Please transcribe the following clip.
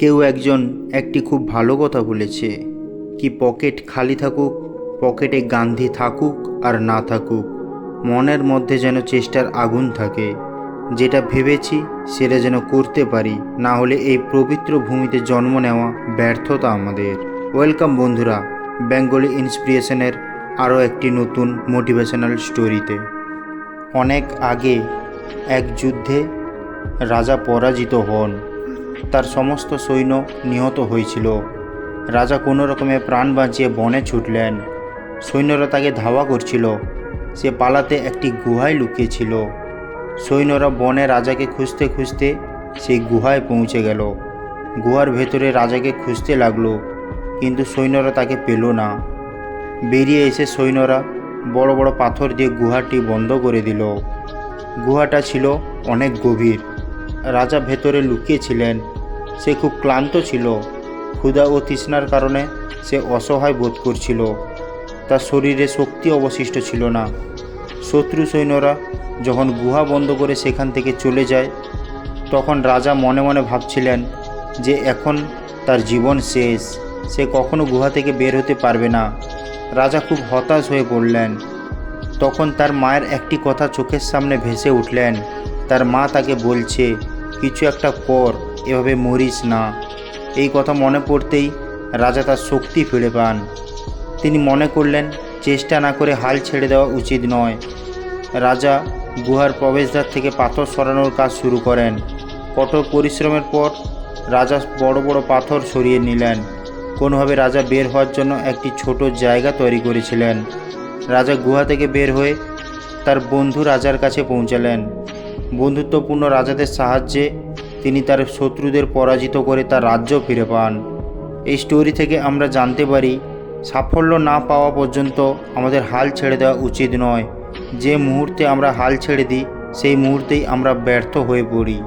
কেউ একজন একটি খুব ভালো কথা বলেছে, কি পকেট খালি থাকুক, পকেটে গান্ধী থাকুক আর না থাকুক, মনের মধ্যে যেন চেষ্টার আগুন থাকে, যেটা ভেবেছি সেটা যেন করতে পারি, না হলে এই পবিত্র ভূমিতে জন্ম নেওয়া ব্যর্থতা আমাদের। ওয়েলকাম বন্ধুরা, বেঙ্গলি ইন্সপিরেশনের আরও একটি নতুন মোটিভেশনাল স্টোরিতে। অনেক আগে এক যুদ্ধে রাজা পরাজিত হন। তার সমস্ত সৈন্য নিহত হয়েছিল। রাজা কোনো রকমে প্রাণ বাঁচিয়ে বনে ছুটলেন। সৈন্যরা তাকে ধাওয়া করছিল। সে পালাতে একটি গুহায় লুকিয়েছিল সৈন্যরা বনে রাজাকে খুঁজতে খুঁজতে সেই গুহায় পৌঁছে গেল। গুহার ভেতরে রাজাকে খুঁজতে লাগল, কিন্তু সৈন্যরা তাকে পেল না। বেরিয়ে এসে সৈন্যরা বড় বড় পাথর দিয়ে গুহাটি বন্ধ করে দিল। গুহাটা ছিল অনেক গভীর। রাজা ভেতরে লুকিয়েছিলেন সে খুব ক্লান্ত ছিল। ক্ষুধা ও তৃষ্ণার কারণে সে অসহায় বোধ করছিল। তার শরীরে শক্তি অবশিষ্ট ছিল না। শত্রু সৈন্যরা যখন গুহা বন্ধ করে সেখান থেকে চলে যায়, তখন রাজা মনে মনে ভাবছিলেন যে এখন তার জীবন শেষ। সে কখনো গুহা থেকে বের হতে পারবে না। রাজা খুব হতাশ হয়ে পড়লেন। তখন তার মায়ের একটি কথা চোখের সামনে ভেসে উঠলেন। তার মা তাকে বলছে, কিছু একটা কর, এভাবে মরিস না। এই কথা মনে পড়তেই রাজা তার শক্তি ফিরে পান। তিনি মনে করলেন, চেষ্টা না করে হাল ছেড়ে দেওয়া উচিত নয়। রাজা গুহার প্রবেশদ্বার থেকে পাথর সরানোর কাজ শুরু করেন। কঠোর পরিশ্রমের পর রাজা বড় বড় পাথর সরিয়ে নিলেন। কোনোভাবে রাজা বের হওয়ার জন্য একটি ছোট জায়গা তৈরি করেছিলেন। রাজা গুহা থেকে বের হয়ে তার বন্ধু রাজার কাছে পৌঁছালেন। বন্ধুত্বপূর্ণ রাজাদের সাহায্যে তিনি তার শত্রুদের পরাজিত করে তার রাজ্য ফিরে পান। এই স্টোরি থেকে আমরা জানতে পারি, সাফল্য না পাওয়া পর্যন্ত আমাদের হাল ছেড়ে দেওয়া উচিত নয়। যে মুহূর্তে আমরা হাল ছেড়ে দিই, সেই মুহূর্তেই আমরা ব্যর্থ হয়ে পড়ি।